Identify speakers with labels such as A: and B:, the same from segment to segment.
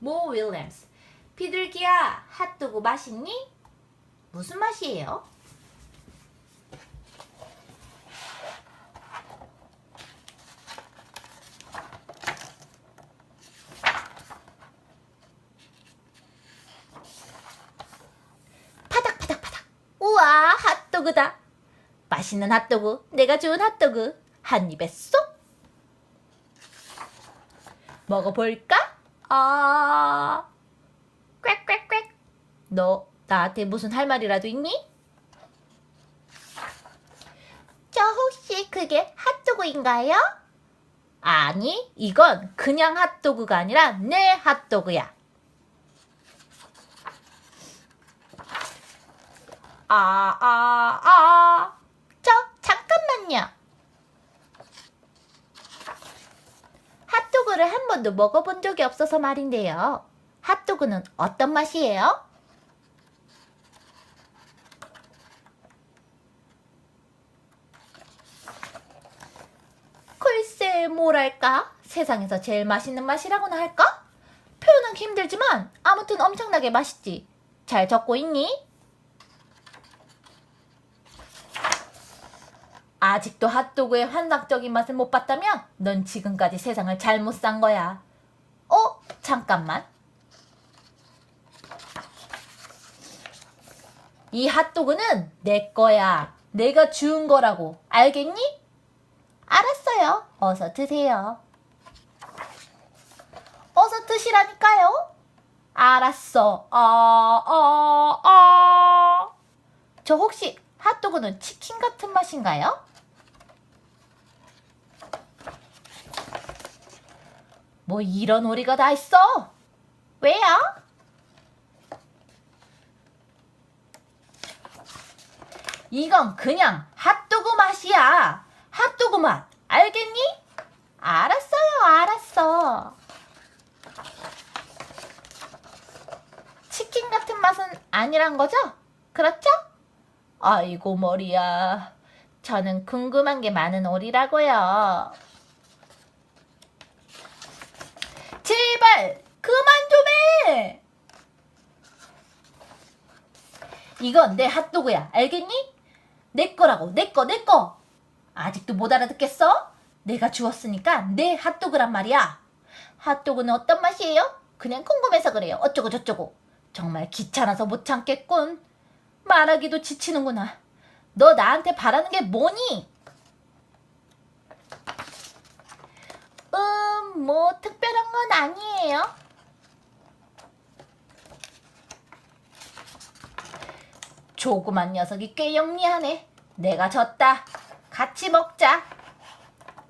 A: 모 윌리엄스. 비둘기야, 핫도그 맛있니? 무슨 맛이에요? 파닥파닥 파닥. 우와, 핫도그다. 맛있는 핫도그, 내가 좋은 핫도그. 한 입에 쏙. 먹어볼까? 아, 꽥꽥꽥. 너 나한테 무슨 할 말이라도 있니? 저 혹시 그게 핫도그인가요? 아니, 이건 그냥 핫도그가 아니라 내 핫도그야. 아, 아, 아. 저, 잠깐만요. 핫도그를 한 번도 먹어본 적이 없어서 말인데요. 핫도그는 어떤 맛이에요? 글쎄, 뭐랄까? 세상에서 제일 맛있는 맛이라고나 할까? 표현은 힘들지만 아무튼 엄청나게 맛있지. 잘 적고 있니? 아직도 핫도그의 환상적인 맛을 못 봤다면 넌 지금까지 세상을 잘못 산 거야. 어? 잠깐만. 이 핫도그는 내 거야. 내가 주운 거라고. 알겠니? 알았어요. 어서 드세요. 어서 드시라니까요. 알았어. 어, 어, 어. 저 혹시 핫도그는 치킨 같은 맛인가요? 뭐 이런 오리가 다 있어? 왜요? 이건 그냥 핫도그 맛이야. 핫도그 맛. 알겠니? 알았어요, 알았어. 치킨 같은 맛은 아니란 거죠? 그렇죠? 아이고, 머리야. 저는 궁금한 게 많은 오리라고요. 제발 그만 좀 해. 이건 내 핫도그야. 알겠니? 내 거라고. 내 거, 내 거. 아직도 못 알아듣겠어? 내가 주웠으니까 내 핫도그란 말이야. 핫도그는 어떤 맛이에요? 그냥 궁금해서 그래요. 어쩌고 저쩌고. 정말 귀찮아서 못 참겠군. 말하기도 지치는구나. 너 나한테 바라는 게 뭐니? 음, 뭐 특별한 건 아니에요. 조그만 녀석이 꽤 영리하네. 내가 졌다. 같이 먹자.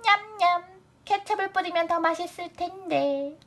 A: 냠냠. 케첩을 뿌리면 더 맛있을 텐데.